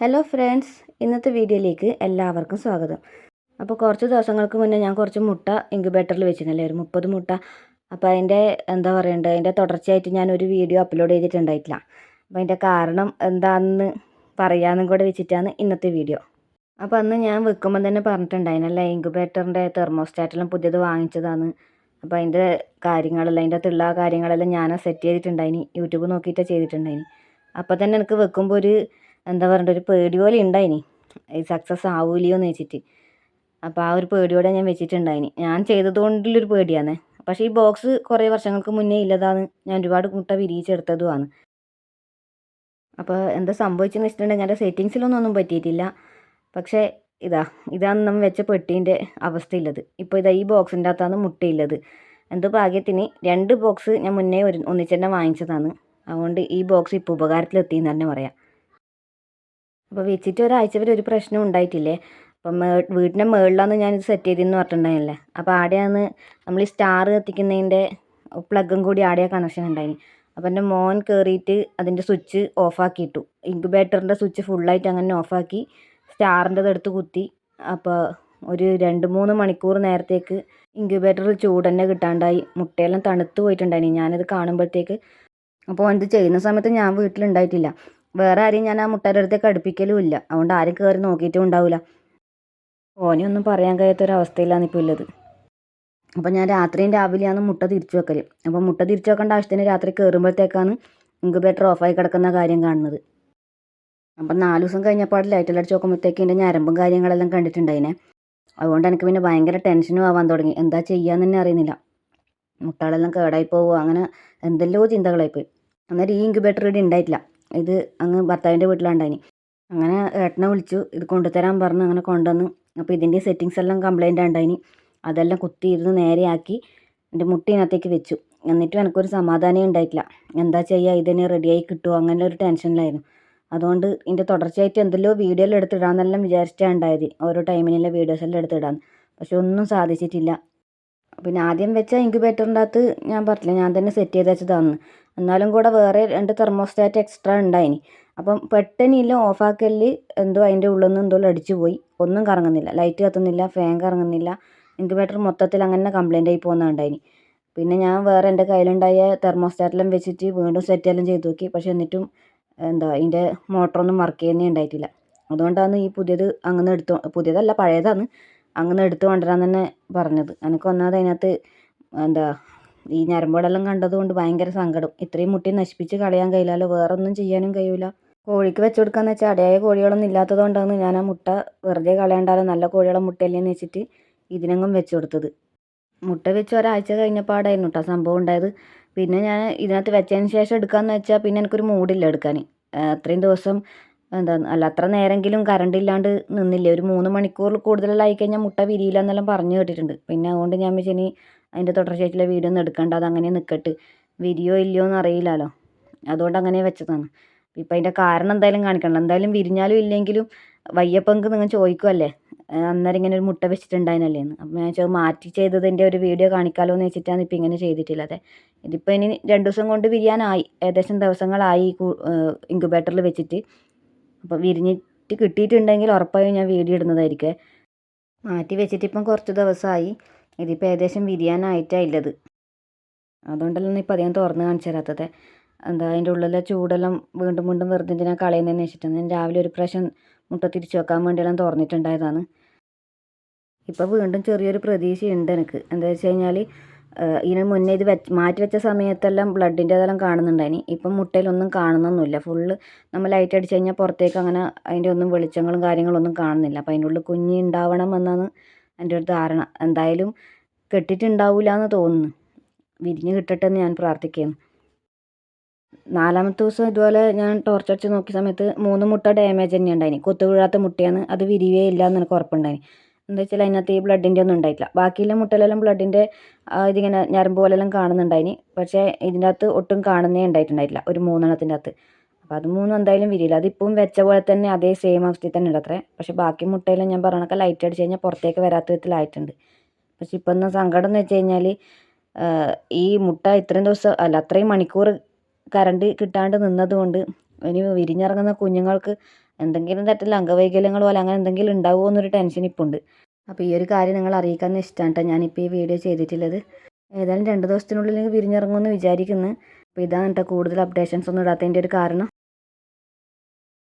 Hello friends ഇന്നത്തെ വീഡിയോയിലേക്ക് എല്ലാവർക്കും സ്വാഗതം. അപ്പോൾ കുറച്ച് ദിവസങ്ങൾക്ക് മുന്നേ ഞാൻ കുറച്ച് മുട്ട ഇൻക്യുബേറ്ററിൽ വെച്ചിരുന്നല്ലേ ഒരു മുപ്പത് മുട്ട. അപ്പോൾ അതിന്റെ എന്താ പറയണ്ടേ അതിന്റെ തുടർച്ചയായിട്ട് ഞാൻ ഒരു വീഡിയോ അപ്ലോഡ് ചെയ്തിട്ടുണ്ടായിട്ടില്ല. അപ്പോൾ അതിന്റെ കാരണം എന്താണെന്ന് പറയാമെന്നും കൂടെ വെച്ചിട്ടാണ് ഇന്നത്തെ വീഡിയോ അപ്പോൾ അന്ന് ഞാൻ വെക്കുമ്പോൾ തന്നെ പറഞ്ഞിട്ടുണ്ടായിരുന്നല്ലേ ഇൻക്യുബേറ്ററിന്റെ തെർമോസ്റ്റാറ്റെല്ലാം പുതിയത് വാങ്ങിച്ചതാണ്. അപ്പോൾ അതിന്റെ കാര്യങ്ങളെല്ലാം അതിന്റെ അകത്തുള്ള കാര്യങ്ങളെല്ലാം ഞാൻ സെറ്റ് ചെയ്തിട്ടുണ്ടായിനി യൂട്യൂബ് നോക്കിയിട്ടാണ് ചെയ്തിട്ടുണ്ടായിനി. അപ്പോൾ തന്നെ എനിക്ക് വെക്കുമ്പോൾ ഒരു എന്താ പറയണ്ട ഒരു പേടി പോലെ ഉണ്ടായിനി ഈ സക്സസ് ആവൂലയോ എന്ന് വെച്ചിട്ട്. അപ്പോൾ ആ ഒരു പേടിയോടെ ഞാൻ വെച്ചിട്ടുണ്ടായിനി. ഞാൻ ചെയ്തതുകൊണ്ടുള്ളൊരു പേടിയാണ്. പക്ഷേ ഈ ബോക്സ് കുറേ വർഷങ്ങൾക്ക് മുന്നേ ഇല്ലതാണ് ഞാൻ ഒരുപാട് മുട്ട വിരിയിച്ചെടുത്തതുമാണ്. അപ്പോൾ എന്താ സംഭവിച്ചെന്ന് വെച്ചിട്ടുണ്ടെങ്കിൽ എന്റെ സെറ്റിങ്സിലൊന്നും ഒന്നും പറ്റിയിട്ടില്ല. പക്ഷേ ഇതാ ഇതാണ് നമ്മൾ വെച്ച പെട്ടീന്റെ അവസ്ഥയുള്ളത്. ഇപ്പോൾ ഇതാ ഈ ബോക്സിന്റെ അകത്താണ് മുട്ടയുള്ളത്. എന്തോ ഭാഗ്യത്തിന് രണ്ട് ബോക്സ് ഞാൻ മുന്നേ ഒരു ഒന്നിച്ച് തന്നെ വാങ്ങിച്ചതാണ്. അതുകൊണ്ട് ഈ ബോക്സ് ഇപ്പോൾ ഉപകാരത്തിലെത്തി എന്ന് തന്നെ പറയാം. അപ്പോൾ വെച്ചിട്ട് ഒരാഴ്ച വരെ ഒരു പ്രശ്നം ഉണ്ടായിട്ടില്ലേ? അപ്പം മേ വീടിന്റെ മുകളിലാണ് ഞാനിത് സെറ്റ് ചെയ്തതെന്ന് പറഞ്ഞിട്ടുണ്ടായില്ലേ അപ്പോൾ ആടെയാണ് നമ്മൾ ഈ സ്റ്റാർ കത്തിക്കുന്നതിന്റെ പ്ലഗും കൂടി ആടെ കണക്ഷൻ ഉണ്ടായിന്. അപ്പോൾ എന്റെ മോൻ കയറിയിട്ട് അതിന്റെ സ്വിച്ച് ഓഫാക്കിയിട്ടു ഇൻക്യുബേറ്ററിന്റെ സ്വിച്ച് ഫുള്ളായിട്ട് അങ്ങനെ ഓഫാക്കി സ്റ്റാറിന്റെത് എടുത്ത് കുത്തി. അപ്പോൾ ഒരു രണ്ട് മൂന്ന് മണിക്കൂർ നേരത്തേക്ക് ഇൻക്യുബേറ്റർ ചൂട് തന്നെ കിട്ടാണ്ടായി. മുട്ടയെല്ലാം തണുത്ത് പോയിട്ടുണ്ടായിനി. ഞാനത് കാണുമ്പോഴത്തേക്ക്. അപ്പോൾ ഇത് ചെയ്യുന്ന സമയത്ത് ഞാൻ വീട്ടിലുണ്ടായിട്ടില്ല. വേറെ ആരെയും ഞാൻ ആ മുട്ടയുടെ അടുത്തേക്ക് അടുപ്പിക്കലും ഇല്ല. അതുകൊണ്ട് ആരും കയറി നോക്കിയിട്ടും ഉണ്ടാവില്ല ഓനെ ഒന്നും പറയാൻ കഴിയാത്തൊരവസ്ഥയിലാണ് ഇപ്പോൾ ഉള്ളത്. അപ്പോൾ ഞാൻ രാത്രിയും രാവിലെയാണ് മുട്ട തിരിച്ചു വെക്കൽ അപ്പോൾ മുട്ട തിരിച്ചു വെക്കേണ്ട ആവശ്യത്തിന് രാത്രി കയറുമ്പോഴത്തേക്കാണ് ഇൻക്യുബേറ്റർ ഓഫായി കിടക്കുന്ന കാര്യം കാണുന്നത്. അപ്പം നാല് ദിവസം കഴിഞ്ഞപ്പോൾ ലൈറ്റ് അടിച്ച് നോക്കുമ്പോഴത്തേക്ക് എന്റെ ഞരമ്പും കാര്യങ്ങളെല്ലാം കണ്ടിട്ടുണ്ടായിനെ. അതുകൊണ്ട് എനിക്ക് പിന്നെ ഭയങ്കര ടെൻഷനും ആവാൻ തുടങ്ങി. എന്താ ചെയ്യാന്ന് തന്നെ അറിയുന്നില്ല. മുട്ടകളെല്ലാം കേടായി പോകുമോ അങ്ങനെ എന്തെല്ലോ ചിന്തകളായിപ്പോയി. അന്നേരം ഈ ഇൻക്യുബേറ്റർ ഇവിടെ ഉണ്ടായിട്ടില്ല. ഇത് അങ്ങ് ഭർത്താവിന്റെ വീട്ടിലുണ്ടായിനി. അങ്ങനെ ഏട്ടനെ വിളിച്ചു ഇത് കൊണ്ടുതരാൻ പറഞ്ഞു അങ്ങനെ കൊണ്ടുവന്നു. അപ്പോൾ ഇതിന്റെ സെറ്റിങ്സ് എല്ലാം കംപ്ലൈന്റ് ഉണ്ടായിനി അതെല്ലാം കുത്തി ഇരുന്ന് നേരെയാക്കി എന്റെ മുട്ടീനകത്തേക്ക് വെച്ചു. എന്നിട്ടും എനിക്കൊരു സമാധാനം ഉണ്ടായിട്ടില്ല. എന്താ ചെയ്യുക ഇതിന് റെഡിയായി കിട്ടുമോ? അങ്ങനെ ഒരു ടെൻഷനിലായിരുന്നു അതുകൊണ്ട് ഇതിന്റെ തുടർച്ചയായിട്ട് എന്തെല്ലോ വീഡിയോയിൽ എടുത്തിടാന്നെല്ലാം വിചാരിച്ചിട്ടാണ് ഉണ്ടായത്. ഓരോ ടൈമിനുള്ള വീഡിയോസ് എല്ലാം എടുത്തിടാൻ പക്ഷെ ഒന്നും സാധിച്ചിട്ടില്ല. പിന്നെ ആദ്യം വെച്ച ഇൻക്യുബേറ്ററിന്റെ അകത്ത് ഞാൻ പറഞ്ഞില്ല ഞാൻ തന്നെ സെറ്റ് ചെയ്ത് വെച്ചതാണ് എന്നാലും കൂടെ വേറെ രണ്ട് തെർമോസ്റ്റാറ്റ് എക്സ്ട്രാ ഉണ്ടായിനി. അപ്പം പെട്ടെന്നില്ല ഓഫാക്കലിൽ എന്തോ അതിന്റെ ഉള്ളിൽ നിന്ന് എന്തോ അടിച്ചു പോയി. ഒന്നും കറങ്ങുന്നില്ല. ലൈറ്റ് കത്തുന്നില്ല ഫാൻ കറങ്ങുന്നില്ല. ഇൻക്യുബേറ്റർ മൊത്തത്തിൽ അങ്ങനെ കംപ്ലൈന്റ് ആയി പോകുന്നുണ്ടായിനി പിന്നെ ഞാൻ വേറെ എന്റെ കയ്യിലുണ്ടായ തെർമോസ്റ്റാറ്റെല്ലാം വെച്ചിട്ട് വീണ്ടും സെറ്റെല്ലാം ചെയ്ത് നോക്കി. പക്ഷേ എന്നിട്ടും എന്താ അതിന്റെ മോട്ടറൊന്നും വർക്ക് ചെയ്യുന്നേ ഉണ്ടായിട്ടില്ല. അതുകൊണ്ടാണ് ഈ പുതിയത് അങ്ങനെ എടുത്തു പുതിയതല്ല പഴയതാണ്. അങ്ങനെ എടുത്തു കൊണ്ടുവരാൻ തന്നെ പറഞ്ഞത്. എനിക്ക് ഒന്നാമത് അതിനകത്ത് എന്താ ഈ ഞരമ്പുകളെല്ലാം കണ്ടതുകൊണ്ട് ഭയങ്കര സങ്കടം. ഇത്രയും മുട്ടി നശിപ്പിച്ച് കളയാൻ കഴിയില്ലല്ലോ വേറെ ഒന്നും ചെയ്യാനും കഴിയില്ല കോഴിക്ക് വെച്ച് കൊടുക്കാന്ന് വെച്ചാൽ അടയായ കോഴികളൊന്നും ഇല്ലാത്തത് കൊണ്ടാണ് ഞാൻ ആ മുട്ട വെറുതെ കളയണ്ടാലോ നല്ല കോഴികളെ മുട്ടയല്ലേന്ന് വെച്ചിട്ട് ഇതിനങ്ങും വെച്ച് കൊടുത്തത്. മുട്ട വെച്ച് ഒരാഴ്ച കഴിഞ്ഞപ്പാടായിരുന്നു കേട്ടോ സംഭവം ഉണ്ടായത്. പിന്നെ ഞാൻ ഇതിനകത്ത് വെച്ചതിന് ശേഷം എടുക്കാമെന്ന് വെച്ചാൽ പിന്നെ എനിക്കൊരു മൂടില്ല എടുക്കാൻ. അത്രയും ദിവസം എന്താ അല്ല അത്ര നേരമെങ്കിലും കറണ്ട് ഇല്ലാണ്ട് നിന്നില്ല? ഒരു മൂന്ന് മണിക്കൂറിൽ കൂടുതലായി കഴിഞ്ഞാൽ മുട്ട വിരിയില്ല എന്നെല്ലാം പറഞ്ഞു കേട്ടിട്ടുണ്ട്. പിന്നെ അതുകൊണ്ട് ഞാൻ വെച്ചാൽ അതിന്റെ തുടർച്ചയായിട്ടുള്ള വീഡിയോ ഒന്നും എടുക്കണ്ട അത് അങ്ങനെ നിൽക്കട്ട് വിരിയോ ഇല്ലയോ എന്ന് അറിയില്ലല്ലോ. അതുകൊണ്ട് അങ്ങനെ വെച്ചതാണ്. ഇപ്പം അതിന്റെ കാരണം എന്തായാലും കാണിക്കണം. എന്തായാലും വിരിഞ്ഞാലും ഇല്ലെങ്കിലും വയ്യപ്പങ്ക് നിങ്ങൾ ചോദിക്കുമല്ലേ അന്നേരം ഇങ്ങനെ ഒരു മുട്ട വെച്ചിട്ടുണ്ടായിരുന്നല്ലേ എന്ന്. അപ്പം ഞാൻ ചോദിച്ചു മാറ്റി ചെയ്തതിന്റെ ഒരു വീഡിയോ കാണിക്കാമല്ലോ എന്ന് വെച്ചിട്ടാണ് ഇപ്പം ഇങ്ങനെ ചെയ്തിട്ടില്ല ചെയ്തിട്ടുള്ളത് ഇതിപ്പോൾ ഇനി രണ്ട് ദിവസം കൊണ്ട് വിരിയാനായി. ഏകദേശം ദിവസങ്ങളായി ഇൻക്യുബേറ്ററിൽ വെച്ചിട്ട്. അപ്പോൾ വിരിഞ്ഞിട്ട് കിട്ടിയിട്ടുണ്ടെങ്കിൽ ഉറപ്പായും ഞാൻ വീഡിയോ ഇടുന്നതായിരിക്കും. മാറ്റി വെച്ചിട്ട് ഇപ്പം കുറച്ച് ദിവസമായി. ഇതിപ്പോൾ ഏകദേശം വിരിയാനായിട്ടാണ് ഉള്ളത് അതുകൊണ്ടല്ലോ ഇപ്പം അധികം തുറന്ന് കാണിച്ചു തരാത്തത് എന്താ അതിന്റെ ഉള്ളിലെ ചൂടെല്ലാം വീണ്ടും വീണ്ടും വെറുതെ എന്തിനാ കളയുന്നതെന്ന് വെച്ചിട്ടാണ് ഞാൻ രാവിലെ ഒരു പ്രാവശ്യം മുട്ട തിരിച്ചു വെക്കാൻ വേണ്ടിയെല്ലാം തുറന്നിട്ടുണ്ടായതാണ്. ഇപ്പോൾ വീണ്ടും ചെറിയൊരു പ്രതീക്ഷയുണ്ട് എനിക്ക്. എന്താ വെച്ച് കഴിഞ്ഞാൽ ഇതിന് മുന്നേ ഇത് വെച്ച് മാറ്റി വെച്ച സമയത്തെല്ലാം ബ്ലഡിന്റെതെല്ലാം കാണുന്നുണ്ടായിനി. ഇപ്പം മുട്ടയിലൊന്നും കാണുന്നൊന്നുമില്ല. ഫുള്ള് നമ്മൾ ലൈറ്റ് അടിച്ച് കഴിഞ്ഞാൽ പുറത്തേക്ക് അങ്ങനെ അതിന്റെ ഒന്നും വെളിച്ചങ്ങളും കാര്യങ്ങളൊന്നും കാണുന്നില്ല. അപ്പോൾ അതിന്റെ ഉള്ളിൽ കുഞ്ഞി ഉണ്ടാവണം എന്നാണ് എന്റെ ഒരു ധാരണ. എന്തായാലും കെട്ടിട്ടുണ്ടാവില്ല എന്ന് തോന്നുന്നു. വിരിഞ്ഞ് കിട്ടട്ടെ എന്ന് ഞാൻ പ്രാർത്ഥിക്കുന്നു. നാലാമത്തെ ദിവസം ഇതുപോലെ ഞാൻ ടോർച്ച് അടിച്ച് നോക്കിയ സമയത്ത് മൂന്ന് മുട്ട ഡാമേജ് തന്നെ ഉണ്ടായിന്. കൊത്തു വീഴാത്ത മുട്ടയാണ്. അത് വിരിവേ ഇല്ല എന്ന് എനിക്ക് ഉറപ്പുണ്ടായി എന്താ വെച്ചാൽ അതിനകത്ത് ഈ ബ്ലഡിന്റെ ഒന്നും ഉണ്ടായിട്ടില്ല. ബാക്കിയുള്ള മുട്ടയിലെല്ലാം ബ്ലഡിന്റെ ഇതിങ്ങനെ ഞരമ്പ് പോലെല്ലാം കാണുന്നുണ്ടായിന്. പക്ഷേ ഇതിന്റെ അകത്ത് ഒട്ടും കാണുന്നേ ഉണ്ടായിട്ടുണ്ടായിട്ടില്ല. ഒരു മൂന്നെണ്ണത്തിന്റെ അകത്ത്. അപ്പോൾ അത് മൂന്നും എന്തായാലും വിരിയില്ല അതിപ്പം വെച്ച പോലെ തന്നെ അതേ സെയിം അവസ്ഥയിൽ തന്നെ ഉണ്ട് അത്രേ. പക്ഷേ ബാക്കി മുട്ടയിലും ഞാൻ പറഞ്ഞൊക്കെ ലൈറ്റ് അടിച്ച് കഴിഞ്ഞാൽ പുറത്തേക്ക് വരാത്ത വിധത്തിലായിട്ടുണ്ട് പക്ഷെ ഇപ്പം എന്നാൽ സങ്കടം എന്ന് വെച്ച് കഴിഞ്ഞാൽ ഈ മുട്ട ഇത്രയും ദിവസം അല്ല അത്രയും മണിക്കൂർ കറണ്ട് കിട്ടാണ്ട് നിന്നതുകൊണ്ട് ഇനി വിരിഞ്ഞിറങ്ങുന്ന കുഞ്ഞുങ്ങൾക്ക് എന്തെങ്കിലും തരത്തിൽ അംഗവൈകല്യങ്ങൾ പോലെ അങ്ങനെ എന്തെങ്കിലും ഉണ്ടാവുമോ എന്നൊരു ടെൻഷൻ ഇപ്പോൾ ഉണ്ട്. അപ്പോൾ ഈ ഒരു കാര്യം നിങ്ങൾ അറിയിക്കാമെന്ന് ഇഷ്ടമാണ് കേട്ടോ ഞാനിപ്പോൾ ഈ വീഡിയോ ചെയ്തിട്ടുള്ളത്. ഏതായാലും രണ്ട് ദിവസത്തിനുള്ളിൽ വിരിഞ്ഞിറങ്ങുമെന്ന് വിചാരിക്കുന്നു. അപ്പോൾ ഇതാണ് കേട്ടോ കൂടുതൽ അപ്ഡേഷൻസ് ഒന്നും ഇടാത്തതിന്റെ ഒരു കാരണം.